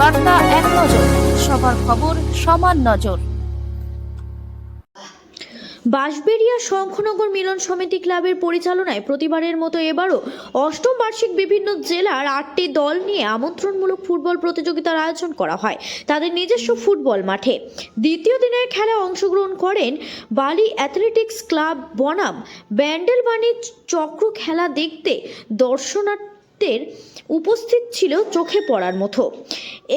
বার্তা এক নজর, সবার খবর সমান নজর। বাঁশবেড়িয়া শঙ্খনগর মিলন সমিতি ক্লাবের পরিচালনায় প্রতিবারের মতো এবারও অষ্টম বার্ষিক বিভিন্ন জেলার আটটি দল নিয়ে আমন্ত্রণমূলক ফুটবল প্রতিযোগিতার আয়োজন করা হয়, তাদের নিজস্ব ফুটবল মাঠে। দ্বিতীয় দিনের খেলায় অংশগ্রহণ করেন বালি অ্যাথলেটিক্স ক্লাব বনাম। ব্যান্ডেলবাণী চক্র খেলা দেখতে দর্শনার্থীদের উপস্থিত ছিল চোখে পড়ার মতো।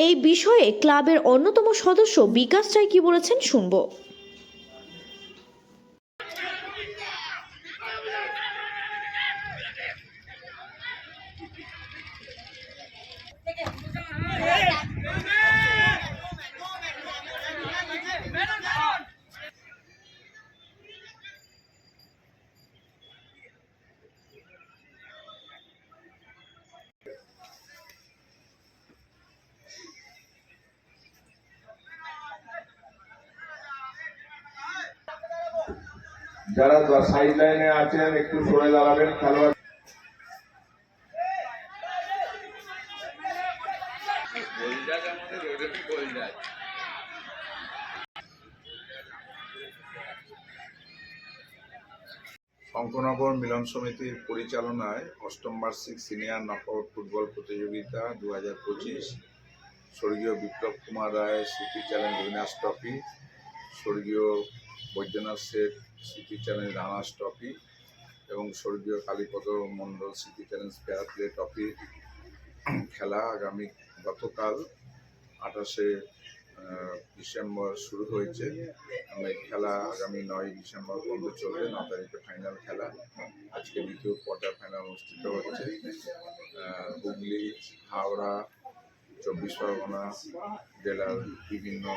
এই বিষয়ে ক্লাবের অন্যতম সদস্য বিকাশ রায় কি বলেছেন শুনব। যারা সাইড লাইনে আছেন, একটু সরে দাঁড়াবেন, খেলোয়াড় শঙ্করনগর মিলন সমিতির পরিচালনায় অষ্টম বার্ষিক সিনিয়র নকআউট ফুটবল প্রতিযোগিতা দু হাজার পঁচিশ। স্বর্গীয় বিপ্লব কুমার রায় স্মৃতি চ্যালেঞ্জ উইনার্স ট্রফি। স্বর্গীয় বৈদ্যনাথ শেঠ স্মৃতি চ্যালেঞ্জ রানার্স ট্রফি এবং স্বর্গীয় কালীপদ মণ্ডল স্মৃতি চ্যালেঞ্জ ফেয়ার প্লে ট্রফি খেলা আগামী গতকাল আঠাশে ডিসেম্বর শুরু হয়েছে। এই খেলা আগামী নয় ডিসেম্বর পর্যন্ত চলবে, ন তারিখে ফাইনাল খেলা। আজকে দ্বিতীয় কোয়ার্টার ফাইনাল অনুষ্ঠিত হচ্ছে। হুগলি, হাওড়া চব্বিশ পরগনা জেলার বিভিন্ন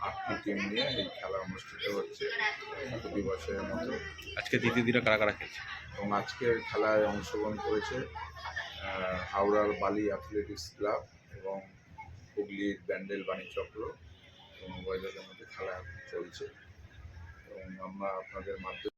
আটটি টিম নিয়ে এই খেলা অনুষ্ঠিত হচ্ছে প্রতি বছরের মতো। আজকে দ্বিতীয় দিনে কারা কারা খেলছে? এবং আজকের খেলায় অংশগ্রহণ করেছে হাওড়ার বালি অ্যাথলেটিক্স ক্লাব এবং হুগলির ব্যান্ডেল বাণী চক্র। এবং মধ্যে খেলা চলছে। এবং আমরা আপনাদের মাধ্যমে